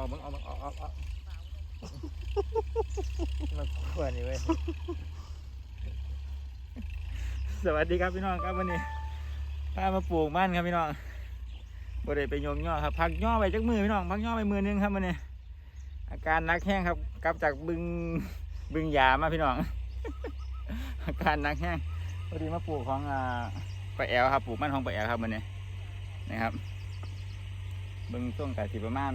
อกมึงออกมึงออกออกออกมันควรนี่เว้ยสวัสดีครับพี่น้องครับวันนี้พามาปลูกบ้านครับพี่น้องบ่ได้ไปโยงย่อครับพักย่อไปจักมือพี่น้องพักย่อไปมือนึงครับวันนี้ อาการนักแห้งครับกลับจากบึงบึงยามาพี่น้อง อาการนักแห้งพอดีมาปลูกของอ่าปลาแอลครับปลูกมันของปลาแอลครับวันนี้นะครับบึงต้นกะสิประมาณ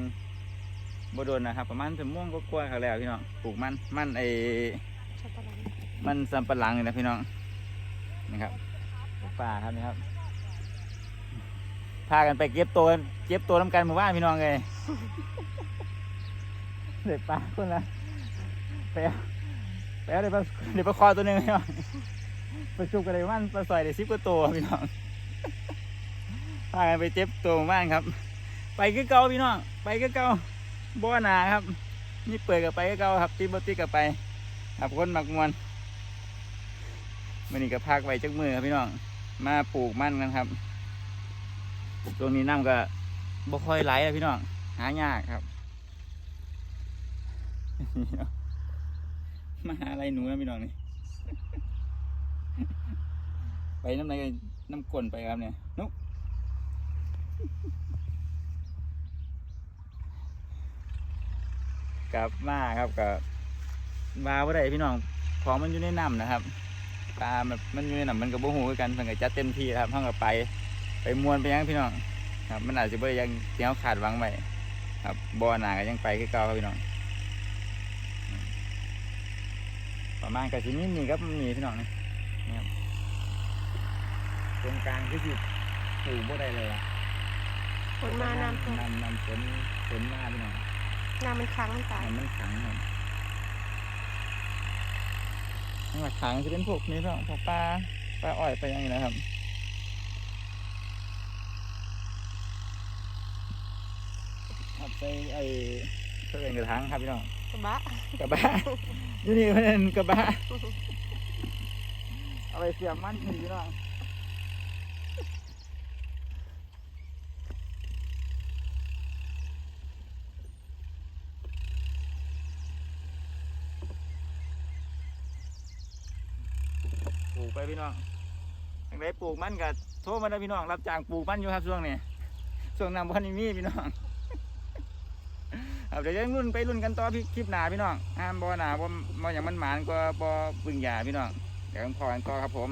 บโดนนะครับประมาณจะม่วงก็กลัวาๆครับแล้วพี่น้องปลูกมันมันไอช็อกโกแลตมันสำปะหลังนี่นะพี่น้องนะครับปลูกป่าครับนี่ครับพากันไปเก็บตัวเก็บตัวน้ำกันหมู่บ้านพี่น้องเลยเด็กปลาคนละไปเอาไปเอาเดี๋ยวปลาเดี๋ยวปลาคอตัวหนึ่งพี่น้องไปชุบกันเลยมันปลาสอยเดี๋ยวซิบกว่าตัวพี่น้องพากันไปเจ็บตัวหมู่บ้านครับ ไปก็เก่าพี่น้องไปก็เก่า บ่หนาครับ นี่เปิดกับไปก็เก่าครับตีบตีกับไปครับคนมักมวนมันนี่ก็พักไว้จักมือครับพี่น้อง มาปลูกมั่นกันครับช่วงนี้น้ำก็บ่ค่อยไหลแล้วพี่น้อง หายากครับ มาหาอะไรหนูนะพี่น้องนี่ ไปน้ำไหนนน้ำกลนไปครับเนี่ยนุ๊ก กลับมาครับกับมาว่าไรพี่น้องของมันอยู่ในน้ำนะครับปลาแบบมันอยู่ในน้ำมันกับโบหูคือกันเพิ่นก็จัดเต็มที่ครับห้องกับไป ไปมวนไปยังพี่น้องครับ มันอาจจะบ่ได้ยังเที่ยวขาดหวังไว้ครับบ่อหนาก็ยังไปคือเก่าครับพี่น้องประมาณกับสิมีนี่ครับมีพี่น้องนี่นะครับตรงกลางคือสิปลูกบ่ได้เลยอะฝนมาน้ำท่วมน้ำน้ำฝนฝนมาพี่น้อง น้ำมันค้างมันตายน้ำมันขังครับน้ำมันขังจะเป็นพวกนี้พี่น้องพวกปลาปลาอ้อยไปลาอย่างนี้นะครับ ครับใส่ไอ้เครื่องกระถางครับพี่น้อง กระบะกระบะนี่นี่มันกระบะ เอาไปเสียบมันนี่พี่น้อง ไปพี่น้องทางไหนปลูกมันกับโทรมาได้พี่น้อง รับจ้างปลูกมันอยู่ครับช่วงนี้ช่วงน้ำพันนี่มีพี่น้องเดี๋ยวจะรุ่นไปรุ่นกันต่อพี่คลิปหนาพี่น้องห้ามบอหนาบ่บ่อย่างมันหมานก็บ่บึงหยาพี่น้องเดี๋ยวพอกันต่อครับผม